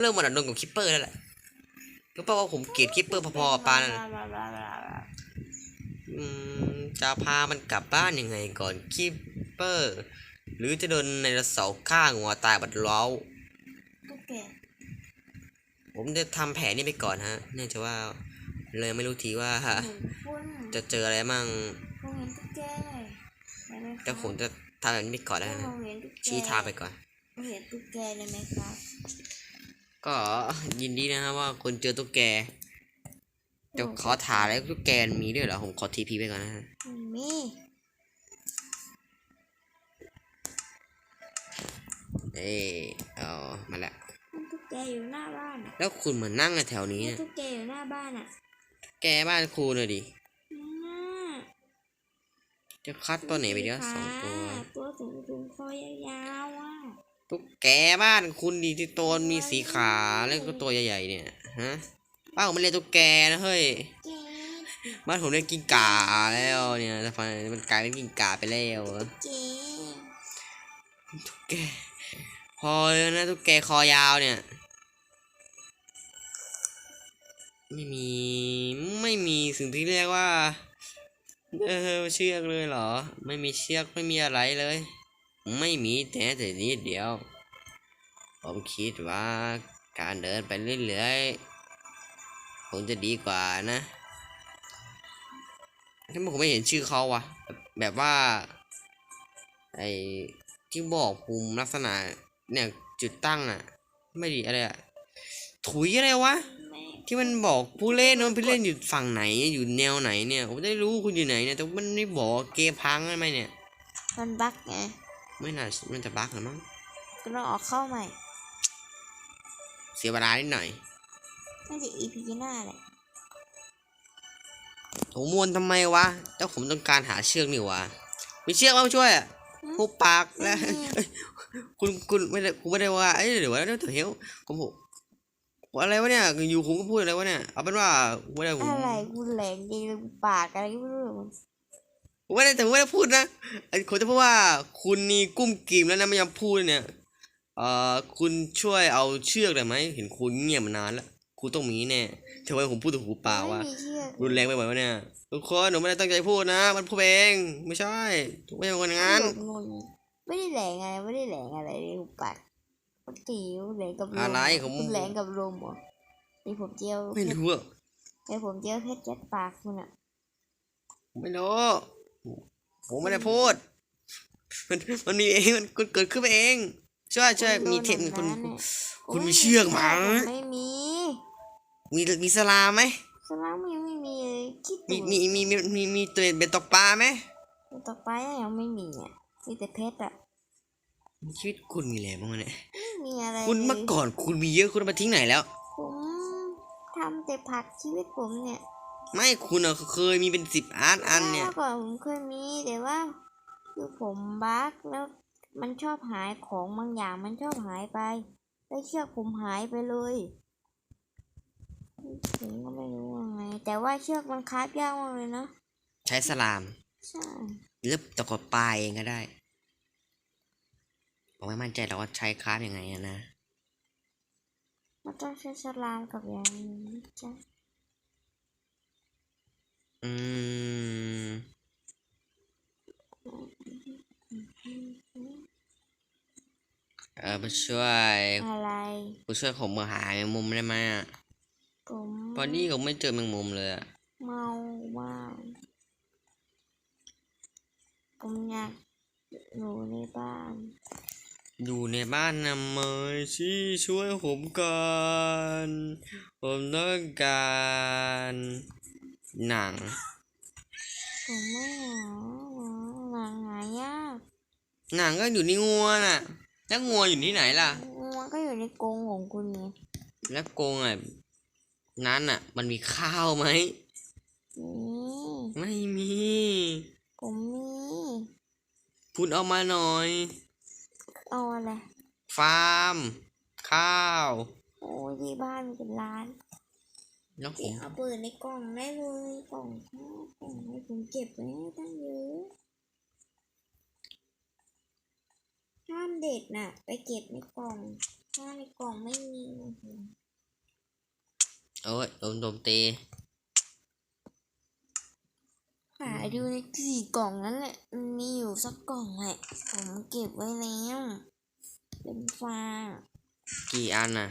เริ่มมาดันดงกับคิปเปอร์แล้วแหละก็เพราะว่าผมเกลียดคิปเปอร์พอๆกับปลานั่นน่ะอืมจะพามันกลับบ้านยังไงก่อนคิปเปอร์ หรือจะโดนในระเสาร์ฆ่างัวตายบัดเล้า ตุ๊กแกผมจะทำแผนนี้ไปก่อนฮะ เนื่องจากว่า เลยไม่รู้ทีว่าเหมือนคุณจะเจออะไรมั่งผมเห็นตุ๊กแกได้ไหมครับแต่ผมจะทำแบบนี้ไปก่อนแล้วผนะมเห็นตุ๊กแกชี้ทางไปก่อนผมเห็นตุ๊กแกเลยไหมครับ ก็ยินดีนะครับว่าคุณเจอตุ๊กแกจะขอถามแล้วตุ๊กแกมีด้วยเหรอผมขอทีพีไปก่อนนะฮะไม่มีเอ้ยเอามาแล้วมันตุ๊กแกอยู่หน้าบ้านอะแล้วคุณเหมือนนั่งในแถวนี้มันเนี่ยตุ๊กแกอยู่หน้าบ้านอะแกบ้านครูเลยดิน่าจะคัดตัวไหนไปเดียวสองตัว ตัวสูงสูงๆคอยาวๆอะ ตุ๊กแกบ้านคุณดีที่ตัวมีสีขาแล้วก็ตัวใหญ่ๆเนี่ยฮะบ้านผมไม่เรียกตุ๊กแกนะเฮ้ยบ้านผมเรียกกิ้งก่าแล้วเนี่ยแต่ฟันมันกลายเป็นกิ้งก่าไปแล้วตุ๊กแกพอเลยนะตุ๊กแกคอยาวเนี่ย ไม่มีไม่มีสิ่งที่เรียกว่า เออเชือกเลยเหรอ ไม่มีเชือกไม่มีอะไรเลย ไม่มีแต่แต่นิดเดียว ผมคิดว่าการเดินไปเรื่อยๆคงจะดีกว่านะทำไมผมไม่เห็นชื่อเขาวะแบบว่า ไอ้ที่บอกภูมิลักษณะเนี่ยจุดตั้งอะไม่ดีอะไรอะถุยอะไรวะ ที่มันบอกผู้เล่นว่าผู้เล่นอยู่ฝั่งไหนอยู่แนวไหนเนี่ย ผมได้รู้คุณอยู่ไหนเนี่ยแต่มันไม่บอกเกมพังใช่ไหมเนี่ย มันบั๊กไง ไม่น่ามันจะบั๊กหรือมั้งก็ต้องออกเข้าใหม่ เสียเวลานิดหน่อย น่าจะ EP หน้าแหละโอ้มวนทำไมวะเจ้าผมต้องการหาเชือกนี่วะมีเชือกมาช่วยอะผู้ปากแล้วเอ้ยคุณคุณไม่ได้คุณไม่ได้ว่าเอ้ยเดี๋ยวว่าเดี๋ยวเฮ้ยผมบอกว่าอะไรวะเนี่ยอยู่ผมก็พูดอะไรวะเนี่ยเอาเป็นว่าผมไม่ได้ผมอะไรกูแหลงจริงปากอะไรก็ไม่รู้ ผมไม่ได้แต่ผมไม่ได้พูดนะไอ้คนจะพูดว่าคุณนี่กุ้มกิ่มแล้วนะไม่ยอมพูดเนี่ยเอ่อคุณช่วยเอาเชือกได้ไหมเห็นคุณเงียบมานานแล้วคุณต้องมีแน่ทำไมผมพูดถึงหูเปล่าไม่วะมีเชือกรุนแรงไปหมดวะเนี่ยทุกคนหนูไม่ได้ตั้งใจพูดนะ มันพูดเองไม่ใช่ไม่ใช่คนงั้นงงไม่ได้แหลงอะไรไม่ได้แหลงอะไรเลยหุบปากปกติแหลงกับลมอะไรของคุณแหลงกับลมเหรอนี่ผมเจียวไม่รู้อะเดี๋ยวผมเจียวเพชรยัดปากคุณอะไม่รู้ ผมไม่ได้พูด มันมันมีเองมันเกิดขึ้นไปเองช่วยช่วยมีเทคนิคคุณคุณคุณมีเชือกไหมไม่มีมีมีสลามไหมสลามยังไม่มีเลยคิดมีดูมีมีมีมีมีตัวเบ็ดตกปลาไหมต่อไปยังไม่มีอะมีแต่เพชรอะชีวิตคุณมีอะไรบ้างวะเนี่ยไม่มีอะไรคุณลยเมื่อก่อนคุณมีเยอะคุณเอามาทิ้งไหนแล้วผมทำแต่ผักชีวิตผมเนี่ย ไม่คุณอะเคยมีเป็นสิบอาร์ตอันเนี่ยเมื่อก่อนผมเคยมีแต่ว่า คือผมบั๊กแล้วมันชอบหายของบางอย่างมันชอบหายไปแล้วเชือกผมหายไปเลยผมก็ไม่รู้ว่าไง แต่ว่าเชือกมันคาบยากมากเลยนะใช้สลามใช่หรือตะกดปลาเองก็ได้ผมไม่มั่นใจเราว่าใช้คราฟยังไงอะนะ มันต้องใช้สลามกับอย่างนี้จ้ะ อืม เออมาช่วย อะไร ผู้ช่วยผมมาหาแมงมุมได้ไหมอะผมตอนนี้ผมไม่เจอแมงมุมเลยอะเมามากผมอยากอยู่ในบ้าน อยู่ในบ้านนะเมยชี่ช่วยผมก่อน ผมต้องการ หนังผมไม่หาหนังหายากหนังก็อยู่ในงัวน่ะ แล้วงัวอยู่ที่ไหนล่ะมันก็อยู่ในกรงของคุณไงแล้วกรงอะนั้นอะ มันมีข้าวไหมนี่ไม่มีผมมีคุณเอามาหน่อย เอาอะไร ฟาร์ม ข้าว โอ้ยที่บ้านมีเป็นล้าน แล้วผเดี๋ยมวเอาเปิดในกล่องได้เลยกล่องข้าวกล่องให้ผมเก็บไว้ให้ตั้งเยอะห้ามเด็ดน่ะ ไปเก็บในกล่อง ถ้าในกล่องไม่มีโอ้ยโดนโดมเตหาดูในสี่กล่องนั้นแหละมันมีอยู่สักกล่องแหละผมเก็บไว้แล้ว เป็นฟางกี่อันน่ะ